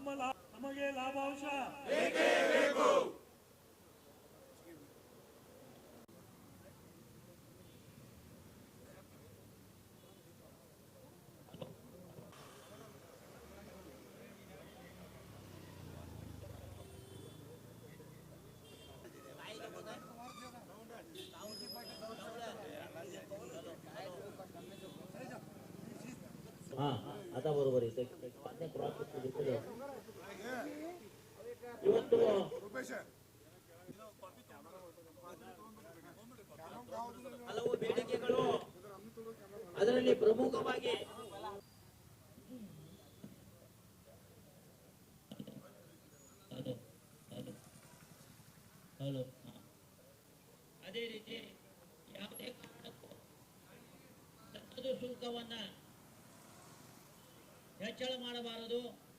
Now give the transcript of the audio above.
ನಮ್ಮ ಲಾ- ನಮಗೆ ಲಾಭಾಂಶ हा आता बरोबर आहे ते- ते क्रॉस घेतलं. ಇವತ್ತು ಹಲವು ಬೇಡಿಕೆಗಳು ಅದರಲ್ಲಿ ಪ್ರಮುಖವಾಗಿ ಹಲೋ ಅದೇ ರೀತಿ ಯಾವುದೇ ಕಾರಣಕ್ಕೂ ರಫ್ತು ಶುಲ್ಕವನ್ನ ಹೆಚ್ಚಳ ಮಾಡಬಾರದು.